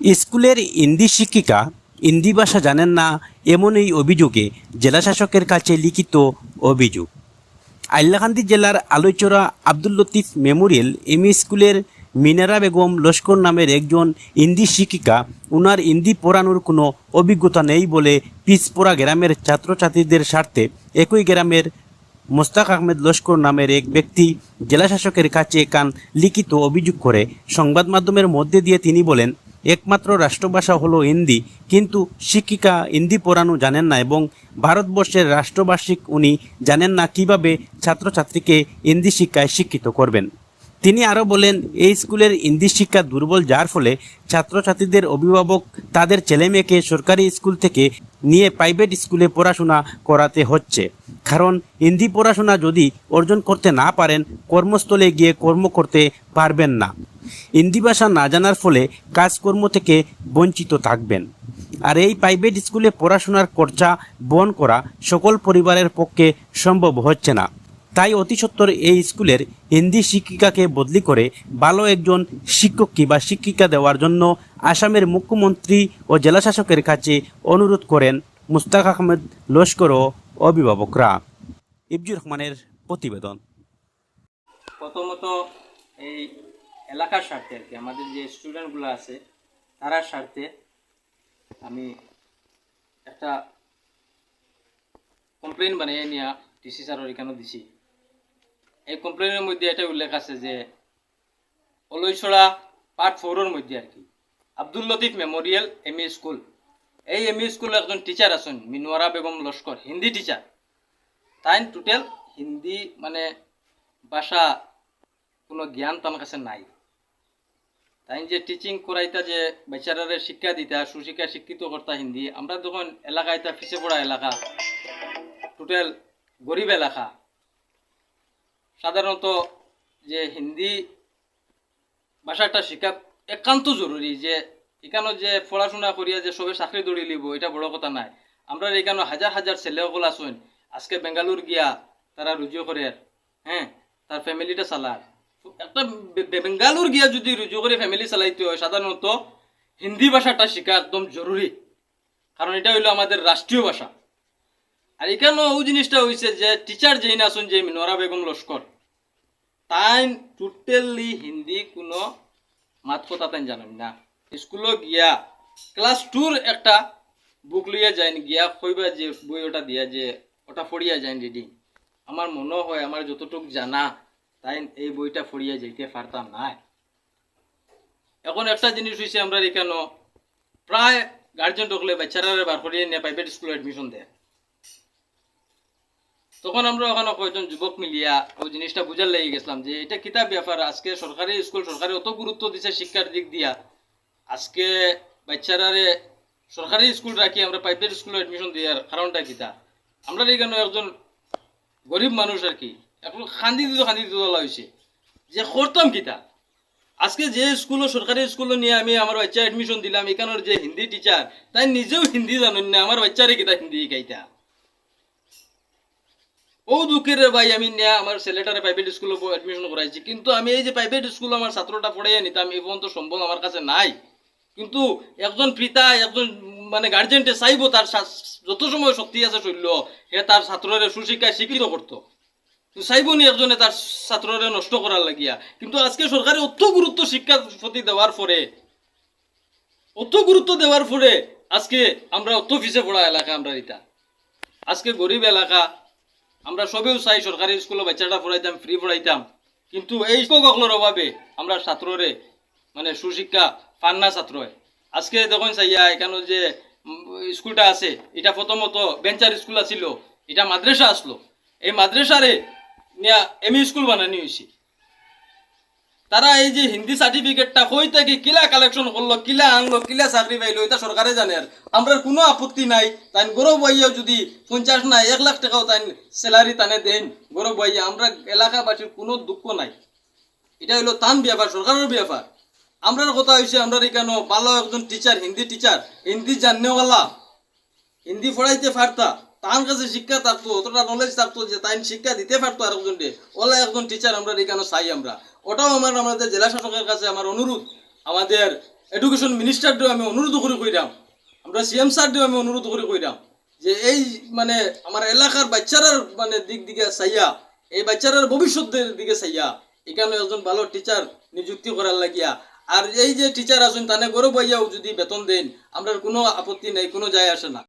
স্কুলের হিন্দি শিক্ষিকা হিন্দি ভাষা জানেন না, এমন এই অভিযোগে জেলাশাসকের কাছে লিখিত অভিযোগ। আইলাকান্দি জেলার আলোচরা আব্দুল লতিফ মেমোরিয়াল এম স্কুলের মিনারা বেগম লস্কর নামের একজন হিন্দি শিক্ষিকা, উনার হিন্দি পড়ানোর কোনো অভিজ্ঞতা নেই বলে পিসপোরা গ্রামের ছাত্রছাত্রীদের স্বার্থে একই গ্রামের মোস্তাক আহমেদ লস্কর নামের এক ব্যক্তি জেলাশাসকের কাছে কান লিখিত অভিযোগ করে সংবাদ মাধ্যমের মধ্যে দিয়ে তিনি বলেন একমাত্র রাষ্ট্রভাষা হলো হিন্দি, কিন্তু শিক্ষিকা হিন্দি পড়ানো জানেন না এবং ভারতবর্ষের রাষ্ট্রভাষিক উনি জানেন না কীভাবে ছাত্রছাত্রীকে হিন্দি শিক্ষায় শিক্ষিত করবেন। তিনি আরও বলেন, এই স্কুলের হিন্দি শিক্ষা দুর্বল যার ফলে ছাত্রছাত্রীদের অভিভাবক তাদের ছেলেমেয়েকে সরকারি স্কুল থেকে নিয়ে প্রাইভেট স্কুলে পড়াশোনা করাতে হচ্ছে। কারণ হিন্দি পড়াশোনা যদি অর্জন করতে না পারেন, কর্মস্থলে গিয়ে কর্ম করতে পারবেন না। হিন্দি ভাষা না জানার ফলে কাজকর্ম থেকে বঞ্চিত থাকবেন। আর এই প্রাইভেট স্কুলে পড়াশোনার খরচা বহন করা সকল পরিবারের পক্ষে সম্ভব হচ্ছে না। তাই অতি সত্বর এই স্কুলের হিন্দি শিক্ষিকাকে বদলি করে ভালো একজন শিক্ষক বা শিক্ষিকা দেওয়ার জন্য আসামের মুখ্যমন্ত্রী ও জেলাশাসকের কাছে অনুরোধ করেন মুস্তাক আহমেদ লস্কর ও অভিভাবকরা। ইবজুর রহমানের প্রতিবেদন। প্রথমত এই এলাকার স্বার্থে আর কি। আমাদের যে স্টুডেন্টগুলো আছে তারার স্বার্থে আমি একটা কমপ্লেন বানিয়ে নিয়ে ডিসি স্যারের এখানে দিছি। এই কমপ্লেনের মধ্যে এটা উল্লেখ আছে যে, অলৈছড়া পার্ট ফোরের মধ্যে আর কি। Abdul Latif memorial M E school. এই এম ই স্কুলে একজন টিচার আছেন মিনোয়ারা বেগম লস্কর, হিন্দি টিচার তাই টোটাল হিন্দি মানে ভাষা কোনো জ্ঞান তার কাছে নাই। তাই যে টিচিং করাইতা যে বেচারারে শিক্ষা দিতা সুশিক্ষা শিক্ষিত করতা হিন্দি, আমরা যখন এলাকায় তা পিছিয়ে পড়া এলাকা টোটাল গরিব এলাকা, সাধারণত যে হিন্দি ভাষাটা শিক্ষা একান্ত জরুরি, যে এখানে যে পড়াশোনা করিয়া যে সবে চাকরি দৌড়ি লিব, এটা বড় কথা নাই। আমরা এখানে হাজার হাজার ছেলেসকল আসুন আজকে বেঙ্গালুর গিয়া তারা রুজু করে হ্যাঁ তার ফ্যামিলিটা চালার একটা বেঙ্গালুর গিয়া যদি রুজু করে ফ্যামিলি চালাইতে হয়, সাধারণত হিন্দি ভাষাটা শেখা একদম জরুরি। কারণ এটা হইল আমাদের রাষ্ট্রীয় ভাষা। আর এখানেও ওই জিনিসটা হয়েছে যে টিচার যেই না আসুন যে নোরা বেগম লস্কর তাই টোটালি হিন্দি কোনো মাত কথা তাই জানেন না। স্কুলে গিয়া ক্লাস টুর একটা বুক লইয়া যায় গিয়া কইবা যে, বই ওটা দিয়া যে, ওটা ফড়িয়া যায় রিডিং আমার মনে হয়, আমার যতটুক জানা তাই এই বইটা ফড়িয়া যাইতে পারতাম না। এখন একটা জিনিস হয়েছে আমরা এখানে প্রায় গার্জেন ঢুকলে বাচ্চারা বার করিয়ে নিয়ে প্রাইভেট স্কুলে এডমিশন দেয়। তখন আমরা ওখানে কয়েকজন যুবক মিলিয়া ওই জিনিসটা বুঝার লেগে গেছিলাম যে এটা কিতাব ব্যাপার, আজকে সরকারি স্কুল সরকারি অত গুরুত্ব দিছে শিক্ষার দিক দিয়া। আজকে বাচ্চারারে সরকারি স্কুল রাখি আমরা প্রাইভেট স্কুলে এডমিশন দেওয়ার কারণটা কিতা? আমরা এখানে একজন গরিব মানুষ আর কি? এখন খান্দি দিতে, খান্দি হয়েছে যে করতাম কিতা? আজকে যে স্কুলও, সরকারি স্কুলে নিয়ে আমি আমার বাচ্চা এডমিশন দিলাম যে হিন্দি টিচার তাই নিজেও হিন্দি জানেন না, আমার বাচ্চারে কিতা হিন্দি শিখাইতা ও দুঃখের ভাই, আমি নিয়ে আমার ছেলেটারে প্রাইভেট স্কুলে এডমিশন করাইছি। কিন্তু আমি এই যে প্রাইভেট স্কুল আমার ছাত্রটা পড়াইয়া নিতাম, এই পর্যন্ত সম্বল আমার কাছে নাই। কিন্তু একজন পিতা, একজন মানে গার্জেন্টে চাইব, তার যত সময় শক্তি আছে শৈল্য, সে তার ছাত্ররে সুশিক্ষায় শিক্ষিত করতো। তো চাইব একজনে তার ছাত্ররে নষ্ট করার লাগিয়া। কিন্তু আজকে সরকারে অত গুরুত্ব শিক্ষার প্রতি দেওয়ার পরে অত গুরুত্ব দেওয়ার পরে আজকে আমরা অত পিছিয়ে পড়া এলাকা, আমরা এটা আজকে গরিব এলাকা, আমরা সবেও চাই সরকারি স্কুলে বাচ্চাটা পড়াইতাম ফ্রি পড়াইতাম কিন্তু এই শিক্ষকগুলোর অভাবে আমরা ছাত্ররে মানে সুশিক্ষা পান না ছাত্র আজকে দেখুন চাইয়া, এখানে যে স্কুলটা আছে, এটা প্রথমত বেঞ্চার স্কুল আছিল, এটা মাদ্রাসা আসলো এই মাদ্রাসারে এম স্কুল বানানি হয়েছে তারা এই যে হিন্দি সার্টিফিকেটটা কই থেকে কিলা কালেকশন করল, কিলা আনলো, কিলা চাকরি পাইলো, এটা সরকারে জানে আর। আমরা কোনো আপত্তি নাই। তাই গৌরব বইয়াও যদি পঞ্চাশ না এক লাখ টাকাও তাই স্যালারি তানে দেন, গৌরব বইয়া আমরা এলাকাবাসীর কোনো দুঃখ নাই। এটা হলো তান ব্যাপার, সরকারের ব্যাপার। আমরার কথা হয়েছে আমরা এখানে ভালো একজন টিচার হিন্দি টিচার হিন্দি জানেওয়ালা। হিন্দি পড়াইতে পারতা। তার কাছে শিক্ষা থাকতো, অতটা নলেজ থাকতো যে তাই শিক্ষা দিতে পারতো আর একজন ওলা একজন টিচার আমরা এখানে চাই আমরা। ওটাও আমার, আমাদের জেলা শাসকের কাছে আমার অনুরোধ। আমাদের এডুকেশন মিনিস্টারকেও আমি অনুরোধ করে কইরাম। আমরা সিএম স্যারকেও আমি অনুরোধ করে কইরাম। যে এই মানে আমার এলাকার বাচ্চারার মানে দিক দিকে চাইয়া, এই বাচ্চারার ভবিষ্যতের দিকে চাইয়া এখানে একজন ভালো টিচার নিযুক্তি করার লাগিয়া। আর এই যে টিচার আছেন, তানে গরু পাইয়াও যদি বেতন দেন আমরা কোনো আপত্তি নেই, কোনো যায় আসে না।